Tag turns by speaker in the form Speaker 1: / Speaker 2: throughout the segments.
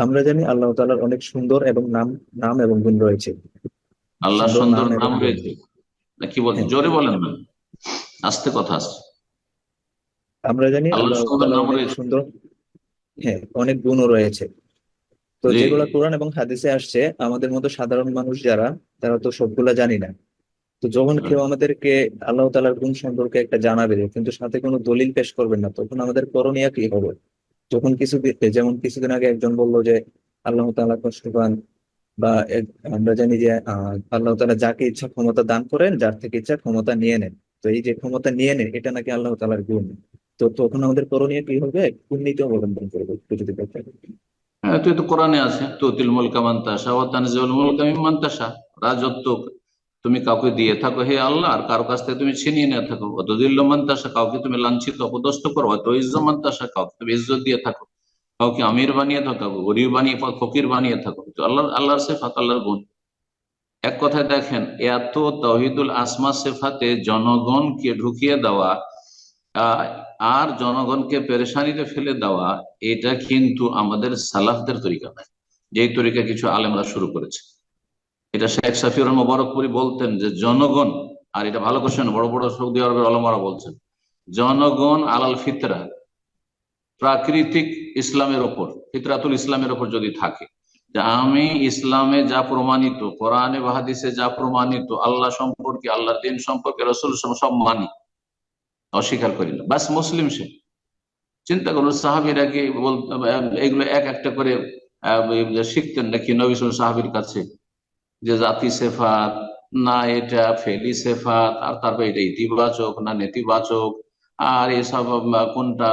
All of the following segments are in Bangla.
Speaker 1: আমরা জানি আল্লাহ তালার অনেক সুন্দর এবং নাম নাম এবং গুণ রয়েছে।
Speaker 2: আল্লাহ
Speaker 1: সুন্দর নাম।
Speaker 2: রয়েছে। কি বলছেন
Speaker 1: হ্যাঁ।
Speaker 2: জোরে বলেন না। আস্তে কথা আসছে
Speaker 1: আমরা জানি আল্লাহ
Speaker 2: সুন্দর নাম
Speaker 1: সুন্দর হ্যাঁ অনেক গুণও রয়েছে। তো। যেগুলা কোরআন এবং হাদিসে আসছে আমাদের মতো সাধারণ মানুষ যারা তারা তো সবগুলা জানি না। তো যখন
Speaker 2: হ্যাঁ।
Speaker 1: কেউ আমাদেরকে আল্লাহ তালার গুণ সম্পর্কে একটা জানাবে কিন্তু সাথে কোনো দলিল পেশ করবেন না তখন আমাদের করণীয় কি হবে? যখন কিছু যেমন কিছুদিন আগে একজন বলল যে, আল্লাহ তাআলা কষ্ট পান বা আমরা জানি যে আল্লাহ তাআলা যাকে ইচ্ছা ক্ষমতা দান করেন, যার থেকে ইচ্ছা ক্ষমতা নিয়ে নেন। তো এই যে ক্ষমতা নিয়ে নেন, এটা নাকি আল্লাহ তাআলার গুণ। তো তখন আমাদের করণীয় কি হবে? কুর্নীতি অবলম্বন করব যদি
Speaker 2: হ্যাঁ তুই তো কোরআনে আছে, তুতিল মুলকা মান তাশা ওয়া তানজিউল মুলকা মিম্মান তাশা। রাজত্ব তুমি কাউকে দিয়ে থাকো হে আল্লাহ, আর কারও কাছ থেকে তুমি ছিনিয়ে নিয়ে থাকো। অতদিল্ল মান তাশা, কাউকে তুমি লাঞ্ছিত, অপদস্থ করো। অত ইজ্জ মান তাশা, কাউকে তুমি ইজ্জত দিয়ে থাকো। কাউকে আমির বানিয়ে থাকো গরিব বানিয়ে, ফকির বানিয়ে থাকো। তো আল্লাহ, আল্লাহর সেফাত আল্লাহর গুণ। এক কথায় দেখেন, এত তহিদুল আসমা সেফাতে জনগণকে ঢুকিয়ে দেওয়া আর জনগণকে পেরেশানিতে ফেলে দেওয়া, এটা কিন্তু আমাদের সালাফদের তরিকা নয়। যেই তরিকা কিছু আলেমরা শুরু করেছে। এটা শেখ সাফিউর মোবারকপুরি বলতেন যে, জনগণ, আর এটা ভালো কোশ্চেন বড় বড় সৌদি আরবের আলমারা বলছেন, জনগণ আলাল ফিতরা, প্রাকৃতিক ইসলামের ওপর, ফিতরাতুল ইসলামের ওপর যদি থাকে আমি ইসলামে যা প্রমাণিত, কোরআনে বা হাদিসে যা প্রমাণিত, আল্লাহ সম্পর্কে আল্লাহ দিন সম্পর্কে, রসুল সব মানি, অস্বীকার করি না। বাস মুসলিম সে। চিন্তা করুন, সাহাবিরা কি এগুলো এক একটা করে শিখতেন নাকি নবিসুল সাহাবির কাছে? যে জাতি সেফাত, না এটা ফেলি সেফাত, আর তারপর এটা ইতিবাচক, না নেতিবাচক, আর এসব কোনটা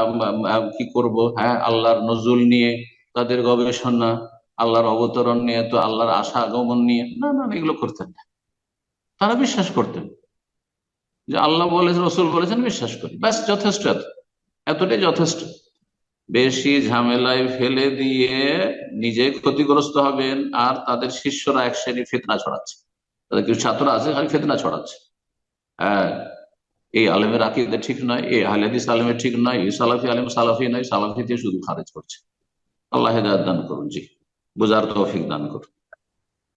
Speaker 2: কি করব? হ্যাঁ আল্লাহর নজরুল নিয়ে, তাদের গবেষণা, আল্লাহর অবতরণ নিয়ে, তো আল্লাহর আশা আগমন নিয়ে, না না এগুলো করতেন না। তারা বিশ্বাস করতেন। যে আল্লাহ বলেছেন রসুল বলেছেন, বিশ্বাস করি ব্যাস, যথেষ্ট এত। এতটাই যথেষ্ট। বেশি ঝামেলায় ফেলে দিয়ে নিজে ক্ষতিগ্রস্ত হবেন, আর তাদের শিষ্যরা এক শ্রেণি ফেতনা ছড়াচ্ছে। তাদের কিছু ছাত্র আছে, খালি ফেতনা ছড়াচ্ছে। হ্যাঁ এই আলেমের আকিদা ঠিক নয়, এই আহলেদিস আলেমের ঠিক নয়, এই সালাফি আলেম সালাফি নয়, সালাফিতে শুধু খারেজ করছে। আল্লাহ দান করুন, জি। বোঝার তৌফিক দান করুন।